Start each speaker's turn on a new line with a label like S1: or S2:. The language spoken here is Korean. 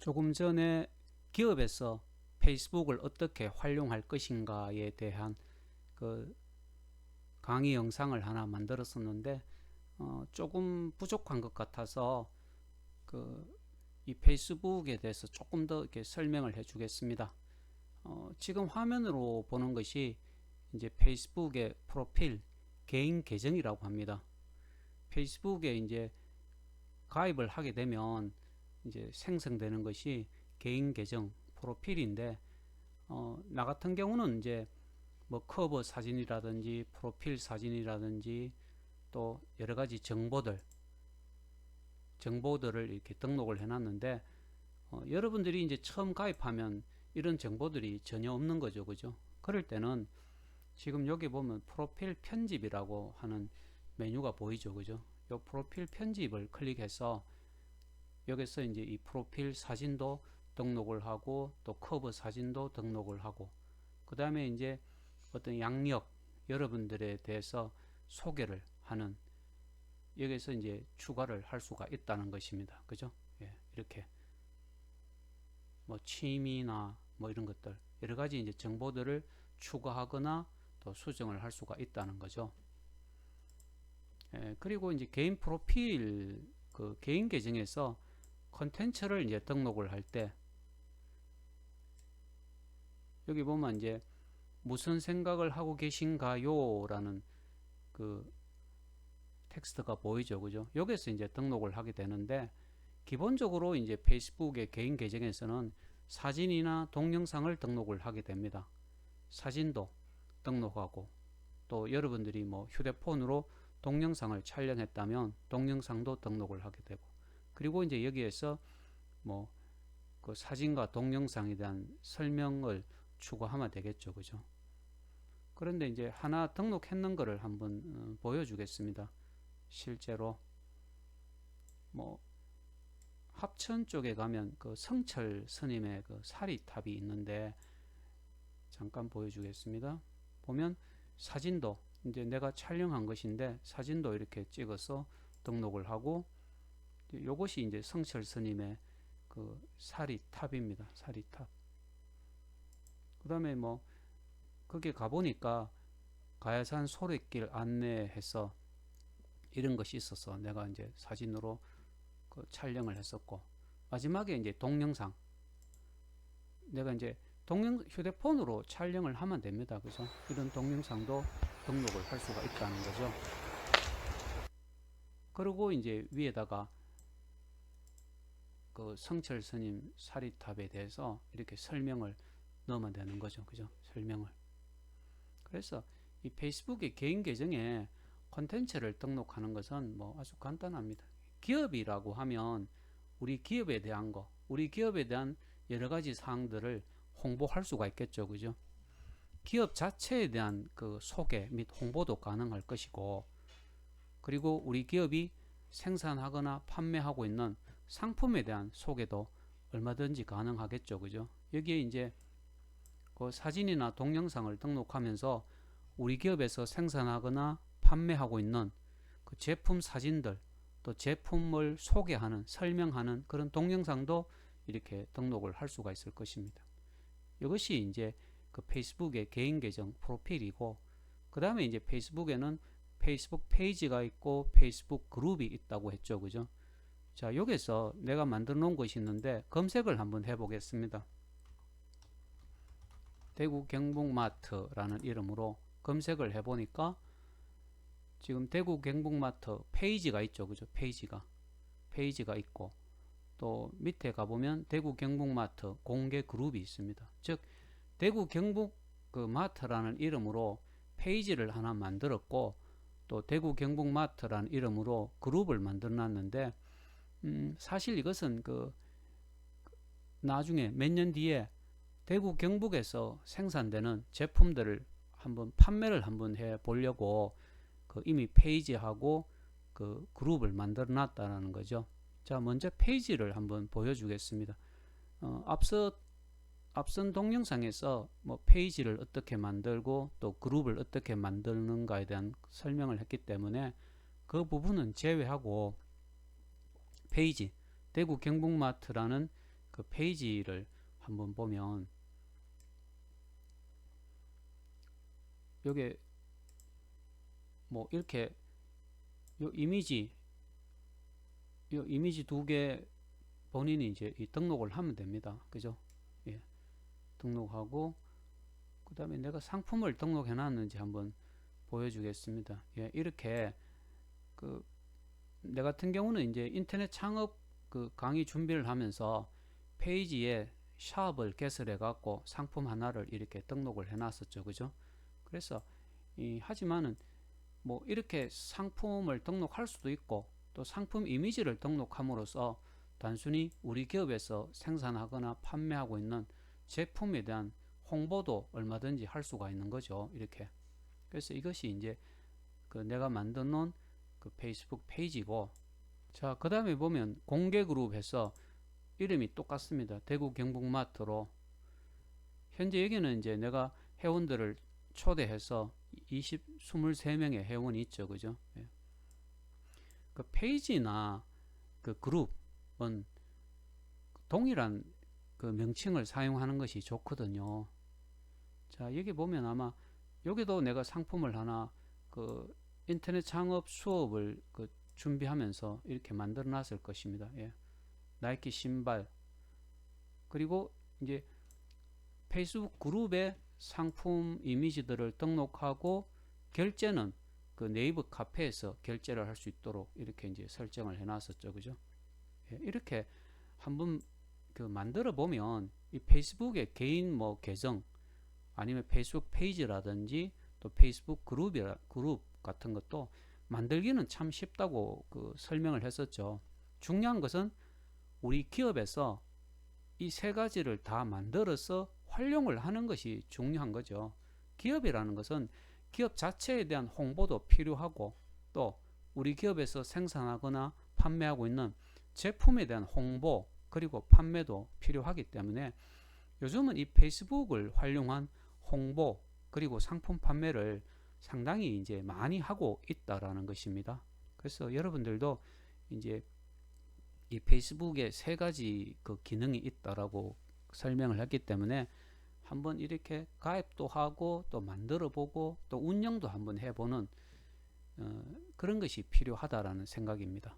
S1: 조금 전에 기업에서 페이스북을 어떻게 활용할 것인가에 대한 그 강의 영상을 하나 만들었었는데 어, 조금 부족한 것 같아서 그 이 페이스북에 대해서 조금 더 이렇게 설명을 해주겠습니다. 어, 지금 화면으로 보는 것이 이제 페이스북의 프로필 개인 계정이라고 합니다. 페이스북에 이제 가입을 하게 되면 이제 생성되는 것이 개인 계정 프로필인데 어, 나 같은 경우는 이제 뭐 커버 사진이라든지 프로필 사진이라든지 또 여러 가지 정보들 정보들을 이렇게 등록을 해놨는데 어, 여러분들이 이제 처음 가입하면 이런 정보들이 전혀 없는 거죠, 그죠? 그럴 때는 지금 여기 보면 프로필 편집이라고 하는 메뉴가 보이죠, 그죠? 이 프로필 편집을 클릭해서 여기서 이제 이 프로필 사진도 등록을 하고 또 커버 사진도 등록을 하고 그 다음에 이제 어떤 양력 여러분들에 대해서 소개를 하는 여기서 이제 추가를 할 수가 있다는 것입니다. 그죠? 예, 이렇게 뭐 취미나 뭐 이런 것들 여러 가지 이제 정보들을 추가하거나 또 수정을 할 수가 있다는 거죠. 예, 그리고 이제 개인 프로필 그 개인 계정에서 컨텐츠를 이제 등록을 할 때 여기 보면 이제 무슨 생각을 하고 계신가요? 라는 그 텍스트가 보이죠. 그죠? 여기서 이제 등록을 하게 되는데 기본적으로 이제 페이스북의 개인 계정에서는 사진이나 동영상을 등록을 하게 됩니다. 사진도 등록하고 또 여러분들이 뭐 휴대폰으로 동영상을 촬영했다면 동영상도 등록을 하게 되고 그리고 이제 여기에서 뭐 그 사진과 동영상에 대한 설명을 추가하면 되겠죠. 그죠? 그런데 이제 하나 등록했는 거를 한번 어, 보여주겠습니다. 실제로 뭐 합천 쪽에 가면 그 성철 스님의 그 사리탑이 있는데 잠깐 보여주겠습니다. 보면 사진도 이제 내가 촬영한 것인데 사진도 이렇게 찍어서 등록을 하고 이것이 이제 성철 스님의 그 사리탑입니다. 사리탑. 그 다음에 뭐 거기 가보니까 가야산 소래길 안내해서 이런 것이 있어서 내가 이제 사진으로 그 촬영을 했었고 마지막에 이제 동영상 내가 이제 동영 휴대폰으로 촬영을 하면 됩니다. 그죠? 이런 동영상도 등록을 할 수가 있다는 거죠. 그리고 이제 위에다가 그 성철 스님 사리탑에 대해서 이렇게 설명을 넣으면 되는 거죠. 그죠? 설명을. 그래서 이 페이스북의 개인 계정에 콘텐츠를 등록하는 것은 뭐 아주 간단합니다. 기업이라고 하면 우리 기업에 대한 거, 우리 기업에 대한 여러 가지 사항들을 홍보할 수가 있겠죠. 그죠? 기업 자체에 대한 그 소개 및 홍보도 가능할 것이고, 그리고 우리 기업이 생산하거나 판매하고 있는 상품에 대한 소개도 얼마든지 가능하겠죠. 그죠? 여기에 이제 그 사진이나 동영상을 등록하면서 우리 기업에서 생산하거나 판매하고 있는 그 제품 사진들 또 제품을 소개하는 설명하는 그런 동영상도 이렇게 등록을 할 수가 있을 것입니다. 이것이 이제 그 페이스북의 개인 계정 프로필이고 그 다음에 이제 페이스북에는 페이스북 페이지가 있고 페이스북 그룹이 있다고 했죠. 그죠? 자, 여기서 내가 만들어 놓은 것이 있는데 검색을 한번 해 보겠습니다. 대구 경북마트라는 이름으로 검색을 해 보니까 지금 대구 경북마트 페이지가 있죠. 그죠? 페이지가. 페이지가 있고 또 밑에 가보면 대구 경북마트 공개 그룹이 있습니다. 즉 대구 경북 그 마트라는 이름으로 페이지를 하나 만들었고 또 대구 경북마트라는 이름으로 그룹을 만들어 놨는데 음, 사실 이것은 그 나중에 몇 년 뒤에 대구 경북에서 생산되는 제품들을 한번 판매를 한번 해 보려고 그 이미 페이지하고 그 그룹을 만들어 놨다는 거죠. 자, 먼저 페이지를 한번 보여주겠습니다. 어, 앞서 앞선 동영상에서 뭐 페이지를 어떻게 만들고 또 그룹을 어떻게 만드는가에 대한 설명을 했기 때문에 그 부분은 제외하고 페이지 대구 경북마트라는 그그 페이지를 한번 보면 요게 뭐 이렇게 요 이미지 요 이미지 두 개 본인이 이제 이 등록을 하면 됩니다. 그죠? 예. 등록하고 그 다음에 내가 상품을 등록해 놨는지 한번 보여주겠습니다. 예, 이렇게 그 내 같은 경우는 이제 인터넷 창업 그 강의 준비를 하면서 페이지에 샵을 개설해 갖고 상품 하나를 이렇게 등록을 해 놨었죠. 그죠? 그래서 이 하지만은 뭐 이렇게 상품을 등록할 수도 있고 또 상품 이미지를 등록함으로써 단순히 우리 기업에서 생산하거나 판매하고 있는 제품에 대한 홍보도 얼마든지 할 수가 있는 거죠. 이렇게. 그래서 이것이 이제 그 내가 만든 그 페이스북 페이지고 자, 그 다음에 보면 공개 그룹에서 이름이 똑같습니다. 대구 경북마트로 현재 여기는 이제 내가 회원들을 초대해서 20, 23명의 회원이 있죠. 그죠? 예. 그 페이지나 그 그룹은 동일한 그 명칭을 사용하는 것이 좋거든요. 자, 여기 보면 아마 여기도 내가 상품을 하나 그 인터넷 창업 수업을 그 준비하면서 이렇게 만들어 놨을 것입니다. 예. 나이키 신발 그리고 이제 페이스북 그룹에 상품 이미지들을 등록하고 결제는 그 네이버 카페에서 결제를 할 수 있도록 이렇게 이제 설정을 해 놨었죠. 그죠? 예, 이렇게 한번 그 만들어 보면 이 페이스북의 개인 뭐 계정 아니면 페이스북 페이지라든지 또 페이스북 그룹이라 그룹 같은 것도 만들기는 참 쉽다고 그 설명을 했었죠. 중요한 것은 우리 기업에서 이 세 가지를 다 만들어서 활용을 하는 것이 중요한 거죠. 기업이라는 것은 기업 자체에 대한 홍보도 필요하고 또 우리 기업에서 생산하거나 판매하고 있는 제품에 대한 홍보 그리고 판매도 필요하기 때문에 요즘은 이 페이스북을 활용한 홍보 그리고 상품 판매를 상당히 이제 많이 하고 있다라는 것입니다. 그래서 여러분들도 이제 이 페이스북에 세 가지 그 기능이 있다라고 설명을 했기 때문에 한번 이렇게 가입도 하고 또 만들어 보고 또 운영도 한번 해보는 어, 그런 것이 필요하다라는 생각입니다.